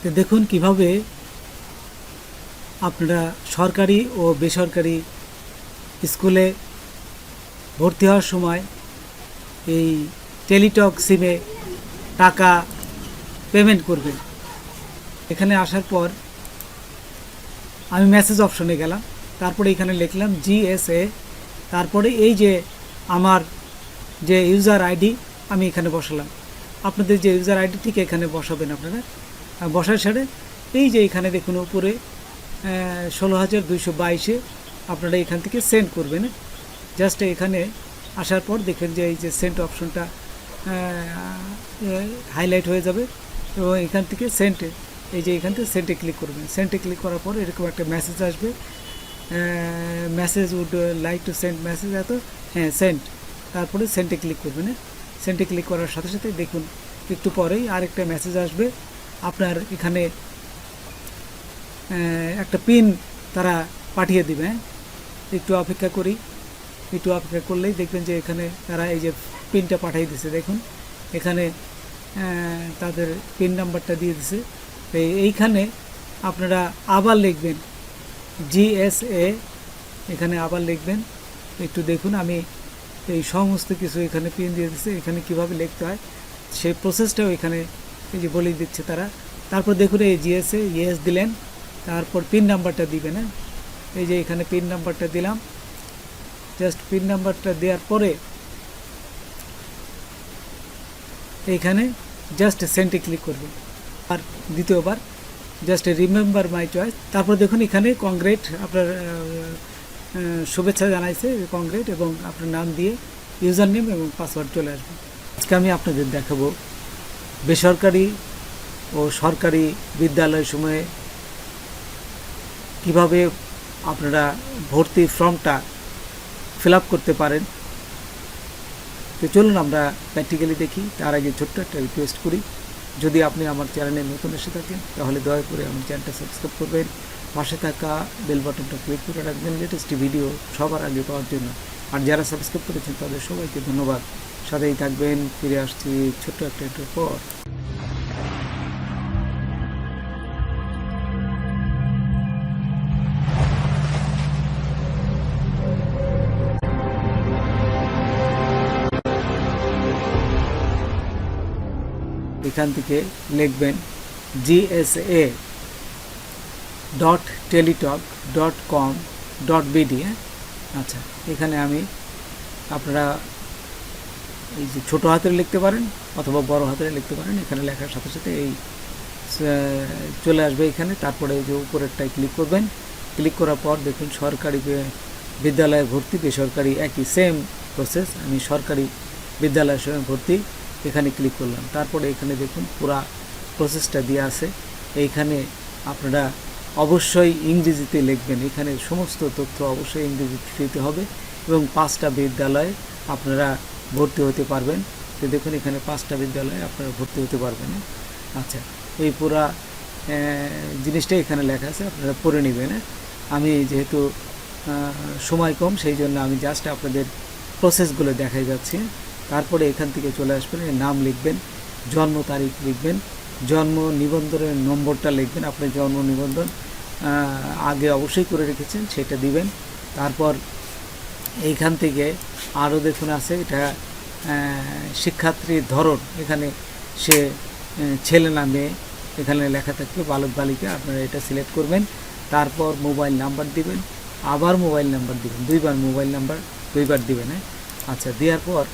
তো দেখুন কীভাবে আপনারা সরকারি ও বেসরকারি স্কুলে ভর্তি হওয়ার সময় এই টেলিটক সিমে টাকা পেমেন্ট করবেন। এখানে আসার পর আমি মেসেজ অপশনে গেলাম, তারপরে এখানে লিখলাম জিএসএ, তারপরে এই যে আমার যে ইউজার আইডি আমি এখানে বসালাম। আপনাদের যে ইউজার আইডি ঠিক এখানে বসাবেন আপনারা। বসার সাথে এই যে এখানে দেখুন উপরে ষোলো হাজার দুইশো বাইশে আপনারা এখান থেকে সেন্ড করবেন। জাস্ট এখানে আসার পর দেখেন যে এই যে সেন্ট অপশনটা হাইলাইট হয়ে যাবে এবং এখান থেকে সেন্টে এই যে এখান থেকে সেন্টে ক্লিক করবেন। সেন্টে ক্লিক করার পর এরকম একটা মেসেজ আসবে message would like to send message এত হ্যাঁ সেন্ট তারপরে সেন্টে ক্লিক করবেন হ্যাঁ। সেন্টে ক্লিক করার সাথে সাথে দেখুন, একটু পরেই আরেকটা মেসেজ আসবে। আপনার এখানে একটা পিন তারা পাঠিয়ে দিবে। একটু অপেক্ষা করি। একটু অপেক্ষা করলেই দেখবেন যে এখানে তারা এই যে পিনটা পাঠিয়ে দিছে, দেখুন। এখানে তাদের পিন নাম্বারটা দিয়ে দিছে। এইখানে আপনারা আবার লিখবেন জিএসএ এখানে আবার লিখবেন। একটু দেখুন, আমি এই সমস্ত কিছু এখানে পিন দিয়ে দিচ্ছে এখানে কীভাবে লিখতে হয়, সেই প্রসেসটাও এখানে এই যে বলে দিচ্ছে তারা। তারপর দেখুন এই জিএসএ, ইয়েস দিলেন। তারপর পিন নাম্বারটা দিবেন হ্যাঁ? এই যে এখানে পিন নাম্বারটা দিলাম। জাস্ট পিন নাম্বারটা দেওয়ার পরে এইখানে জাস্ট সেন্টে ক্লিক করবেন। আর দ্বিতীয়বার জাস্ট রিমেম্বার মাই চয়েস। তারপর দেখুন এখানে কংগ্রেট আপনার শুভেচ্ছা জানাইছে কংগ্রেট এবং আপনার নাম দিয়ে ইউজার নেম এবং পাসওয়ার্ড চলে আসবে। আজকে আমি আপনাদের দেখাবো বেসরকারি ও সরকারি বিদ্যালয় সময়ে কীভাবে আপনারা ভর্তি ফর্মটা ফিল করতে পারেন? তো চলুন আমরা প্র্যাকটিক্যালি দেখি। তার আগে ছোট্ট একটা রিকোয়েস্ট করি। যদি আপনি আমার চ্যানেলে নতুন এসে থাকেন, তাহলে দয়া করে আমার চ্যানেলটা সাবস্ক্রাইব করবেন। পাশে থাকা বেল বাটনটা ক্লিক করে রাখবেন। লেটেস্ট ভিডিও সবার আগে পাওয়ার জন্য। আর যারা সাবস্ক্রাইব করেছেন, তাদের সবাইকে ধন্যবাদ। সাথেই থাকবেন, ফিরে আসছি ছোট্ট একটা একটু পর। এখান থেকে লিখবেন GSA dot Teletalk dot com dot BD আচ্ছা এখানে আমি আপনারা এই যে ছোটো হাতের লিখতে পারেন অথবা বড় হাতের লিখতে পারেন, এখানে লেখার সাথে সাথে এই চলে আসবে এখানে। তারপরে এই যে উপরেরটায় ক্লিক করবেন। ক্লিক করার পর দেখুন সরকারি বিদ্যালয়ে ভর্তি, বেসরকারি একই সেম প্রসেস আমি সরকারি বিদ্যালয়ের সঙ্গে ভর্তি, এখানে ক্লিক করলাম। তারপরে এখানে দেখুন পুরা প্রসেসটা দিয়ে আছে। এইখানে আপনারা অবশ্যই ইংরেজিতে লিখবেন এখানে সমস্ত তথ্য অবশ্যই ইংরেজিতে দিতে হবে এবং পাঁচটা বিদ্যালয়ে আপনারা ভর্তি হতে পারবেন তো দেখুন, এখানে পাঁচটা বিদ্যালয়ে আপনারা ভর্তি হতে পারবেন? আচ্ছা এই পুরা জিনিসটা এখানে লেখা আছে, আপনারা পড়ে নেবেন? আমি যেহেতু সময় কম, সেই জন্য আমি জাস্ট আপনাদের প্রসেসগুলো দেখাই যাচ্ছি তারপরে এখান থেকে চলে আসবেন নাম লিখবেন, জন্ম তারিখ লিখবেন জন্ম নিবন্ধনের নম্বরটা লিখবেন, আপনি জন্ম নিবন্ধন আগে অবশ্যই করে রেখেছেন, সেটা দিবেন। তারপর এইখান থেকে আরও দেখুন আছে, এটা শিক্ষার্থীর ধরন। এখানে সে ছেলে না মেয়ে, এখানে লেখা থাকবে, বালক বালিকা, আপনারা এটা সিলেক্ট করবেন। তারপর মোবাইল নাম্বার দিবেন, আবার মোবাইল নাম্বার দিবেন, দুইবার মোবাইল নাম্বার, দুইবার দিবেন হ্যাঁ? আচ্ছা দেওয়ার পর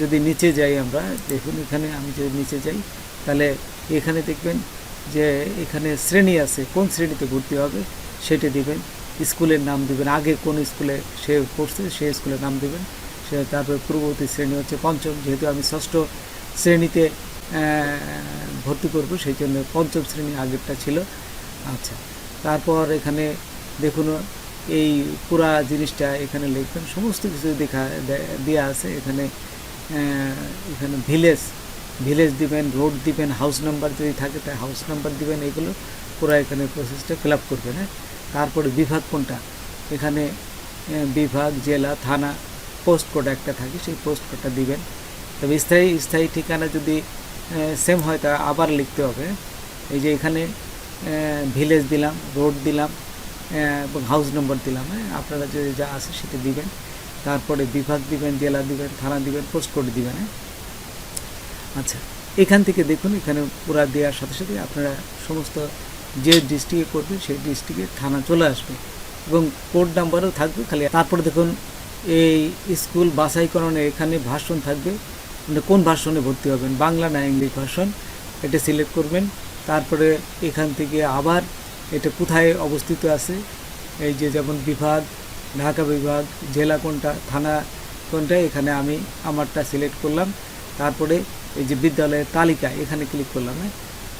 যদি নিচে যাই আমরা, দেখুন এখানে আমি যদি নিচে যাই তাহলে এখানে দেখবেন যে এখানে শ্রেণি আছে, কোন শ্রেণীতে ভর্তি হবে সেটা দিবেন। স্কুলের নাম দিবেন। আগে কোন স্কুলে সে পড়ছে সেই স্কুলের নাম দিবেন। সে তারপরে পূর্ববর্তী শ্রেণি হচ্ছে পঞ্চম। যেহেতু আমি ষষ্ঠ শ্রেণীতে ভর্তি করব, সেই জন্য পঞ্চম শ্রেণি আগেরটা ছিল। আচ্ছা তারপর এখানে দেখুন, এই পুরা জিনিসটা এখানে লিখবেন। সমস্ত কিছু দেখা, দেয়া আছে। এখানে এখানে ভিলেজ ভিলেজ দিবেন, রোড দিবেন হাউস নাম্বার যদি থাকে, তাই হাউস নাম্বার দিবেন এগুলো পুরো এখানে প্রসেসটা ফিল আপ করবেন হ্যাঁ? তারপরে বিভাগ কোনটা? এখানে বিভাগ, জেলা, থানা পোস্ট কোড একটা থাকে, সেই পোস্ট কোডটা দিবেন। তবে স্থায়ী স্থায়ী ঠিকানা যদি সেম হয়, তা আবার লিখতে হবে এই যে এখানে ভিলেজ দিলাম, রোড দিলাম এবং হাউস নম্বর দিলাম হ্যাঁ? আপনারা যদি যা আছে সেটা দিবেন। তারপরে বিভাগ দিবেন, জেলা দিবেন, থানা দিবেন পোস্ট কোড দিবেন হ্যাঁ? আচ্ছা এখান থেকে দেখুন, এখানে পুরা দেওয়ার সাথে সাথে আপনারা সমস্ত যে ডিস্ট্রিক্টে করবেন, সেই ডিস্ট্রিক্টের থানা চলে আসবে। এবং কোড নাম্বারও থাকবে, খালি তারপরে দেখুন, এই স্কুল বাছাইকরণে এখানে ভাষণ থাকবে। মানে কোন ভাষণে ভর্তি হবেন? বাংলা না ইংলিশ ভাষণ এটা সিলেক্ট করবেন। তারপরে এখান থেকে আবার এটা কোথায় অবস্থিত আছে? এই যে যেমন বিভাগ, ঢাকা বিভাগ, জেলা কোনটা, থানা কোনটা, এখানে আমি আমারটা সিলেক্ট করলাম। তারপরে এই যে বিদ্যালয়ের তালিকা এখানে ক্লিক করলাম হ্যাঁ?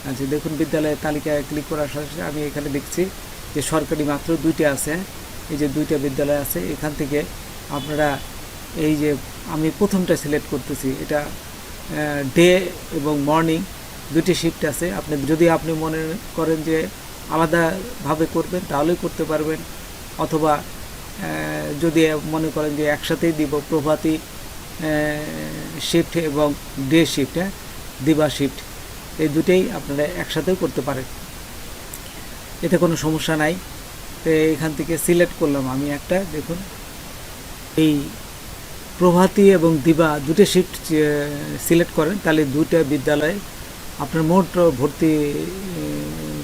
আচ্ছা দেখুন, বিদ্যালয়ের তালিকায় ক্লিক করার সাথে আমি এখানে দেখছি যে সরকারি মাত্র দুইটা আছে হ্যাঁ? এই যে দুইটা বিদ্যালয় আছে, এখান থেকে আপনারা এই যে আমি প্রথমটা সিলেক্ট করতেছি, এটা ডে এবং মর্নিং দুটি শিফট আছে। আপনি, যদি আপনি মনে করেন যে আলাদাভাবে করবেন, তাহলেই করতে পারবেন। অথবা যদি মনে করেন যে একসাথেই দিব, প্রভাতী শিফট এবং ডে শিফট হ্যাঁ? দিবা শিফট এই দুটেই আপনারা একসাথেও করতে পারেন। এতে কোনো সমস্যা নাই। তো এখান থেকে সিলেক্ট করলাম আমি একটা, দেখুন। এই প্রভাতী এবং দিবা দুটো শিফট সিলেক্ট করেন, তাহলে দুইটা বিদ্যালয়ে আপনার মোট ভর্তি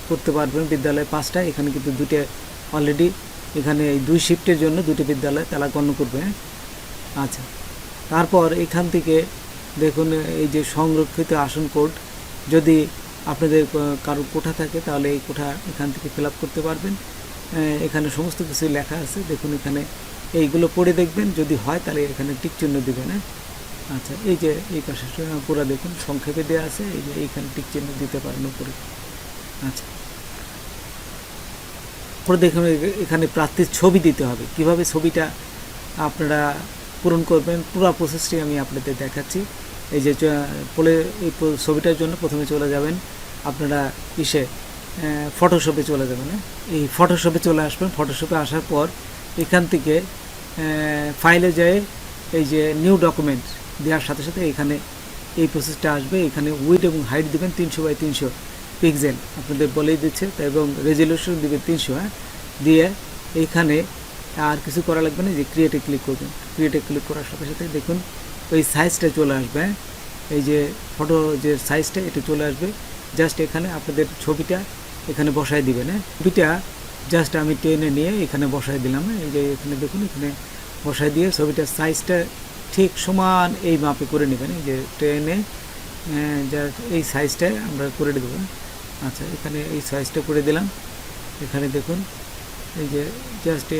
করতে পারবেন বিদ্যালয়ে পাঁচটা, এখানে কিন্তু দুটো অলরেডি এখানে এই দুই শিফটের জন্য দুটি বিদ্যালয় তারা গণ্য করবে হ্যাঁ? আচ্ছা। তারপর এখান থেকে দেখুন, এই যে সংরক্ষিত আসন কোড, যদি আপনাদের কারও কোঠা থাকে, তাহলে এই কোঠা এখান থেকে ফিল করতে পারবেন। এখানে সমস্ত কিছু লেখা আছে। দেখুন, এখানে এইগুলো পড়ে দেখবেন। যদি হয়, তাহলে এখানে টিক চিহ্ন দেবেন হ্যাঁ? আচ্ছা এই যে এই পাশে পুরো দেখুন, সংক্ষেপে দেওয়া আছে। এই যে এইখানে টিক চিহ্ন দিতে পারেন উপরে। আচ্ছা। পরে দেখুন এখানে প্রার্থীর ছবি দিতে হবে। কীভাবে ছবিটা আপনারা পূরণ করবেন। পুরো প্রসেসটি আমি আপনাদের দেখাচ্ছি। এই যে পলে এই ছবিটার জন্য প্রথমে চলে যাবেন। আপনারা ইসে ফটোশপে চলে যাবেন হ্যাঁ? এই ফটোশপে চলে আসবেন। ফটোশপে আসার পর এখান থেকে ফাইলে যায় এই যে নিউ ডকুমেন্ট দেওয়ার সাথে সাথে এখানে এই প্রসেসটা আসবে। এখানে উইড এবং হাইট দেবেন তিনশো বাই তিনশো পিক্সেল আপনাদের বলেই দিচ্ছে এবং রেজলিউশন দেবেন তিনশো হ্যাঁ? দিয়ে এইখানে আর কিছু করা লাগবে না যে ক্রিয়েটে ক্লিক করবেন ক্রিয়েটে ক্লিক করার সাথে সাথে দেখুন, ওই সাইজটা চলে আসবে হ্যাঁ? এই যে ফটো যে সাইজটা এটা চলে আসবে জাস্ট এখানে আপনাদের ছবিটা এখানে বসায় দিবেন হ্যাঁ ছবিটা জাস্ট আমি টেনে নিয়ে এখানে বসায় দিলাম হ্যাঁ? এই যে এখানে দেখুন, এখানে বসায় দিয়ে ছবিটার সাইজটা ঠিক সমান এই মাপে করে নেবেন, এই যে টেনে যা এই সাইজটা আমরা করে দেবো হ্যাঁ? আচ্ছা এখানে এই সাইজটা করে দিলাম এখানে দেখুন, এই যে জাস্ট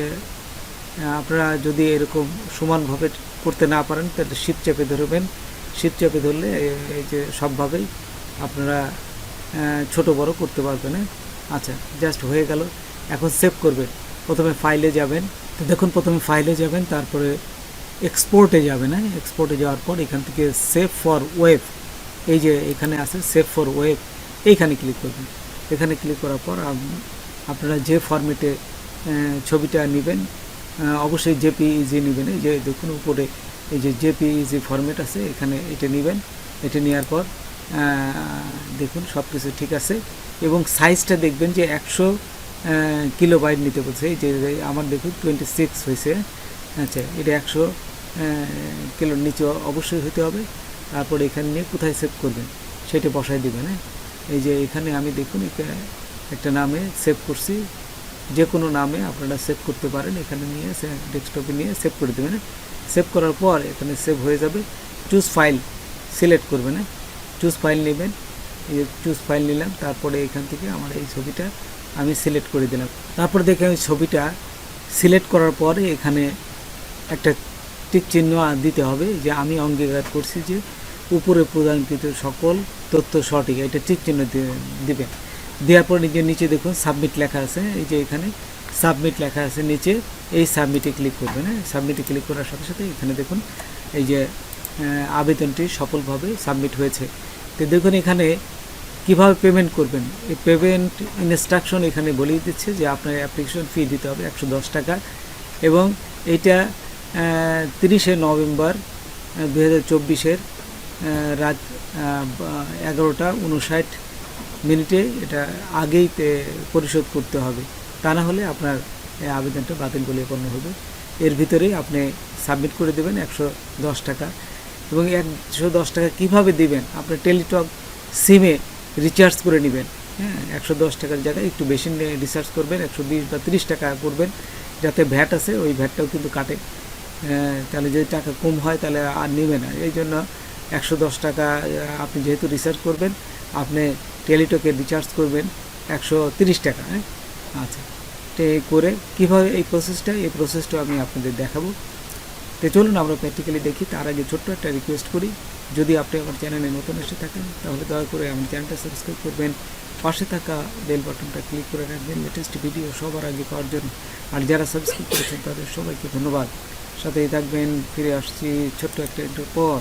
আপনারা যদি এরকম সমানভাবে করতে না পারেন, তাহলে শীত চেপে ধরবেন। শীত চেপে ধরলে এই যে সবভাবেই আপনারা ছোট বড় করতে পারবেন হ্যাঁ? আচ্ছা জাস্ট হয়ে গেল। এখন সেভ করবেন। প্রথমে ফাইলে যাবেন। তো দেখুন, প্রথমে ফাইলে যাবেন, তারপরে এক্সপোর্টে যাবেন হ্যাঁ? এক্সপোর্টে যাওয়ার পর এখান থেকে সেভ ফর ওয়েব এই যে এখানে আছে সেভ ফর ওয়েব এইখানে ক্লিক করবেন। এখানে ক্লিক করার পর আপনারা যে ফরম্যাটে ছবিটা নেবেন অবশ্যই জেপিইজি নেবেন। এই যে দেখুন উপরে, এই যে জেপিইজি ফরম্যাট আছে, এখানে এটা নেবেন। এটা নেওয়ার পর দেখুন সব কিছু ঠিক আছে। এবং সাইজটা দেখবেন যে একশো কিলো কিলোবাইট নিতে বলছে। এই যে আমার দেখুন টোয়েন্টি সিক্স হয়েছে। আচ্ছা এটা একশো কিলোর নিচে অবশ্যই হতে হবে। তারপর এখানে নিয়ে কোথায় সেভ করবেন? সেটা বসায় দিবেন হ্যাঁ? এই যে এখানে আমি দেখুন একা- একটা নামে সেভ করছি। যে কোনো নামে আপনারা সেভ করতে পারেন। এখানে নিয়ে ডেস্কটপে নিয়ে সেভ করে দেবেন। সেভ করার পর এখানে সেভ হয়ে যাবে। চুজ ফাইল সিলেক্ট করবেন। চুজ ফাইল নেবেন। চুজ ফাইল নিলাম। তারপরে এখান থেকে আমার এই ছবিটা আমি সিলেক্ট করে দিলাম। তারপর দেখে আমি ছবিটা সিলেক্ট করার পরে এখানে একটা টিক চিহ্ন দিতে হবে। যে আমি অঙ্গীকার করছি যে উপরে প্রদানকৃত সকল তথ্য সঠিক। এটা টিক চিহ্ন দিবেন। দেওয়ার পর নিজের নিচে দেখুন সাবমিট লেখা আছে, এই যে এখানে সাবমিট লেখা আছে নিচে, এই সাবমিটে ক্লিক করবেন হ্যাঁ? সাবমিটে ক্লিক করার সাথে সাথে এখানে দেখুন, এই যে আবেদনটি সফলভাবে সাবমিট হয়েছে। তো দেখুন এখানে কীভাবে পেমেন্ট করবেন? এই পেমেন্ট ইনস্ট্রাকশন এখানে বলেই দিচ্ছে যে আপনার অ্যাপ্লিকেশন ফি দিতে হবে একশো দশ টাকা এবং এটা তিরিশে নভেম্বর দু হাজার রাত এগারোটা উনষাট মিনিটে এটা আগেই পরিশোধ করতে হবে। তা না হলে আপনার আবেদনটা বাতিল বলে গণ্য হবে। এর ভিতরেই আপনি সাবমিট করে দেবেন একশো দশ টাকা এবং একশো দশ টাকা কীভাবে দিবেন? আপনি টেলিটক সিমে রিচার্জ করে নেবেন। হ্যাঁ একশো দশ টাকার জায়গায় একটু বেশি রিচার্জ করবেন, একশো বিশ বা তিরিশ টাকা করবেন। যাতে ভ্যাট আছে, ওই ভ্যাটটাও কিন্তু কাটে। তাহলে যদি টাকা কম হয়, তাহলে আর নেবে না। এই জন্য একশো দশ টাকা আপনি যেহেতু রিচার্জ করবেন, আপনি টেলিটকে রিচার্জ করবেন একশো তিরিশ টাকা হ্যাঁ? আচ্ছা। তো করে কীভাবে এই প্রসেসটা এই প্রসেসটা আমি আপনাদের দেখাবো। তো চলুন, আমরা প্র্যাকটিক্যালি দেখি। তার আগে ছোট্ট একটা রিকোয়েস্ট করি। যদি আপনি আমার চ্যানেলে নতুন এসে থাকেন, তাহলে দয়া করে আমার চ্যানেলটা সাবস্ক্রাইব করবেন। পাশে থাকা বেল বাটনটা ক্লিক করে রাখবেন। লেটেস্ট ভিডিও সবার আগে পাওয়ার জন্য। আর যারা সাবস্ক্রাইব করেছেন, তাদের সবাইকে ধন্যবাদ। সাথেই থাকবেন। ফিরে আসছি ছোট্ট একটা একটু পর।